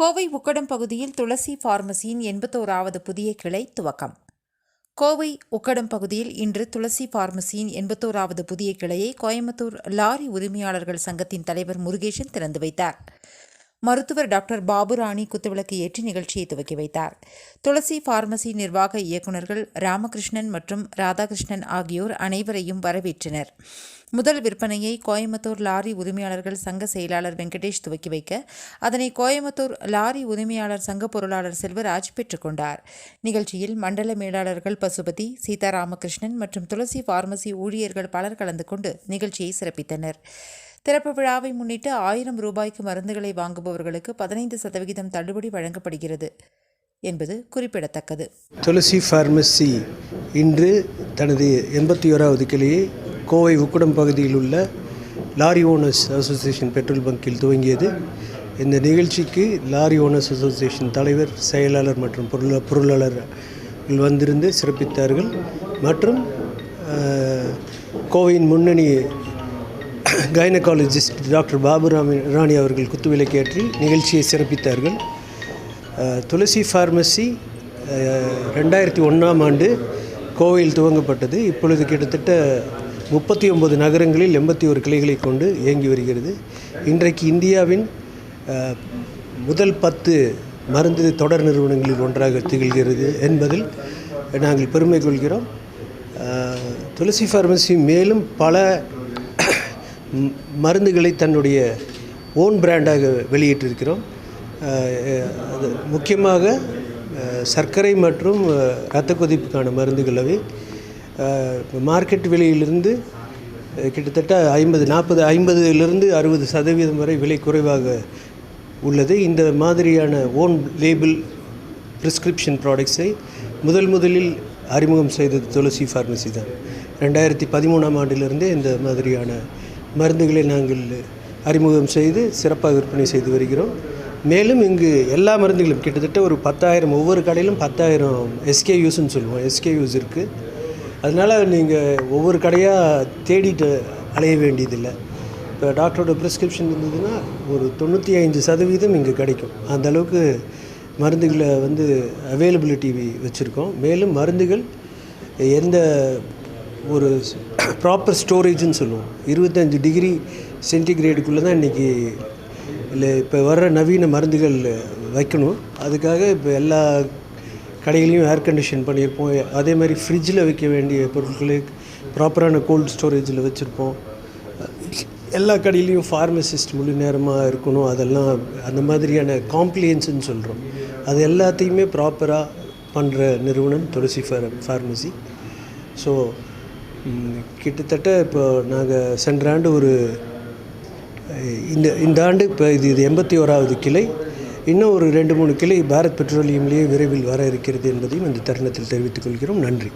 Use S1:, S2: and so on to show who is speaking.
S1: கோவை உக்கடம் பகுதியில் துளசி பார்மசியின் எண்பத்தோராவது புதிய கிளை துவக்கம். கோவை உக்கடம் பகுதியில் இன்று துளசி பார்மசியின் எண்பத்தோராவது புதிய கிளையை கோயம்புத்தூர் லாரி உரிமையாளர்கள் சங்கத்தின் தலைவர் முருகேசன் திறந்து வைத்தார். மருத்துவர் டாக்டர் பாபுராணி குத்துவிளக்கு ஏற்றி நிகழ்ச்சியை துவக்கி வைத்தார். துளசி பார்மசி நிர்வாக இயக்குநர்கள் ராமகிருஷ்ணன் மற்றும் ராதாகிருஷ்ணன் ஆகியோர் அனைவரையும் வரவேற்றனர். முதல் விற்பனையை கோயம்புத்தூர் லாரி உரிமையாளர்கள் சங்க செயலாளர் வெங்கடேஷ் துவக்கி வைக்க அதனை கோயம்புத்தூர் லாரி உரிமையாளர் சங்க பொருளாளர் செல்வராஜ் பெற்றுக்கொண்டார் நிகழ்ச்சியில் மண்டல மேலாளர்கள் பசுபதி சீதாராமகிருஷ்ணன் மற்றும் துளசி பார்மசி ஊழியர்கள் பலர் கலந்து கொண்டு நிகழ்ச்சியை சிறப்பித்தனர். திறப்பு விழாவை முன்னிட்டு ஆயிரம் ரூபாய்க்கு மருந்துகளை வாங்குபவர்களுக்கு பதினைந்து சதவிகிதம் தள்ளுபடி வழங்கப்படுகிறது. என்பது குறிப்பிடத்தக்கது.
S2: துளசி ஃபார்மசி இன்று தனது எண்பத்தி ஓராவது கிளையை கோவை உக்குடம் பகுதியில் உள்ள லாரி ஓனர்ஸ் அசோசியேஷன் பெட்ரோல் பங்கில் துவங்கியது. இந்த நிகழ்ச்சிக்கு லாரி ஓனர்ஸ் அசோசியேஷன் தலைவர் செயலாளர் மற்றும் பொருள பொருளாளர்கள் வந்திருந்து சிறப்பித்தார்கள். மற்றும் கோவையின் முன்னணி கைனகாலஜிஸ்ட் டாக்டர் பாபுராமி ராணி அவர்கள் குத்துவிளக்கேற்றி நிகழ்ச்சியை சிறப்பித்தார்கள். துளசி ஃபார்மசி ரெண்டாயிரத்தி ஒன்றாம் ஆண்டு கோவையில் துவங்கப்பட்டது. இப்பொழுது கிட்டத்தட்ட முப்பத்தி ஒன்பது நகரங்களில் எண்பத்தி ஒரு கிளைகளை கொண்டு இயங்கி வருகிறது. இன்றைக்கு இந்தியாவின் முதல் பத்து மருந்து தொடர் நிறுவனங்களில் ஒன்றாக திகழ்கிறது என்பதில் நாங்கள் பெருமை கொள்கிறோம். துளசி ஃபார்மசி மேலும் பல மருந்துகளை தன்னுடைய ஓன் பிராண்டாக வெளியிட்டிருக்கிறோம். அது முக்கியமாக சர்க்கரை மற்றும் இரத்த கொதிப்புக்கான மருந்துகளவை மார்க்கெட் விலையிலிருந்து கிட்டத்தட்ட ஐம்பது நாற்பது ஐம்பதுலேருந்து அறுபது சதவீதம் வரை விலை குறைவாக உள்ளது. இந்த மாதிரியான ஓன் லேபிள் ப்ரிஸ்கிரிப்ஷன் ப்ராடக்ட்ஸை முதல் முதலில் அறிமுகம் செய்தது துளசி ஃபார்மசி தான். ரெண்டாயிரத்தி பதிமூணாம் ஆண்டிலிருந்தே இந்த மாதிரியான மருந்துகளை நாங்கள் அறிமுகம் செய்து சிறப்பாக விற்பனை செய்து வருகிறோம். மேலும் இங்கு எல்லா மருந்துகளும் கிட்டத்தட்ட ஒரு பத்தாயிரம் ஒவ்வொரு கடையிலும் பத்தாயிரம் எஸ்கேயூஸ்ன்னு சொல்லுவோம். எஸ்கேயூஸ் இருக்குது அதனால் நீங்கள் ஒவ்வொரு கடையாக தேடிட்டு அலைய வேண்டியதில்லை. இப்போ டாக்டரோட ப்ரிஸ்கிரிப்ஷன் இருந்ததுன்னா ஒரு தொண்ணூற்றி ஐந்து சதவீதம் இங்கே கிடைக்கும். அந்த அளவுக்கு மருந்துகளை வந்து அவைலபிலிட்டி வச்சுருக்கோம். மேலும் மருந்துகள் எந்த ஒரு ப்ராப்பர் ஸ்டோரேஜ்னு சொல்லுவோம். இருபத்தஞ்சி டிகிரி சென்டிகிரேடுக்குள்ளே தான் இன்றைக்கி இல்லை இப்போ வர்ற நவீன மருந்துகள் வைக்கணும். அதுக்காக இப்போ எல்லா கடைகளையும் ஏர் கண்டிஷன் பண்ணியிருப்போம். அதே மாதிரி ஃப்ரிட்ஜில் வைக்க வேண்டிய பொருட்களை ப்ராப்பரான கோல்டு ஸ்டோரேஜில் வச்சுருப்போம். எல்லா கடையிலையும் ஃபார்மசிஸ்ட் முழு நேரமாக இருக்கணும். அதெல்லாம் அந்த மாதிரியான காம்ப்ளியன்ஸுன்னு சொல்கிறோம் அது எல்லாத்தையுமே ப்ராப்பராக பண்ணுற நிறுவனம் துளசி ஃபார் ஃபார்மசி ஸோ கிட்டத்தட்ட இப்போ நாங்கள் சென்ற ஆண்டு ஒரு இந்த இந்த ஆண்டு இப்போ இது இது எண்பத்தி ஓராவது கிளை. இன்னும் ஒரு ரெண்டு மூணு கிளை பாரத் பெட்ரோலியம்லேயே விரைவில் வர இருக்கிறது என்பதையும் இந்த தருணத்தில் தெரிவித்துக் கொள்கிறோம். நன்றி.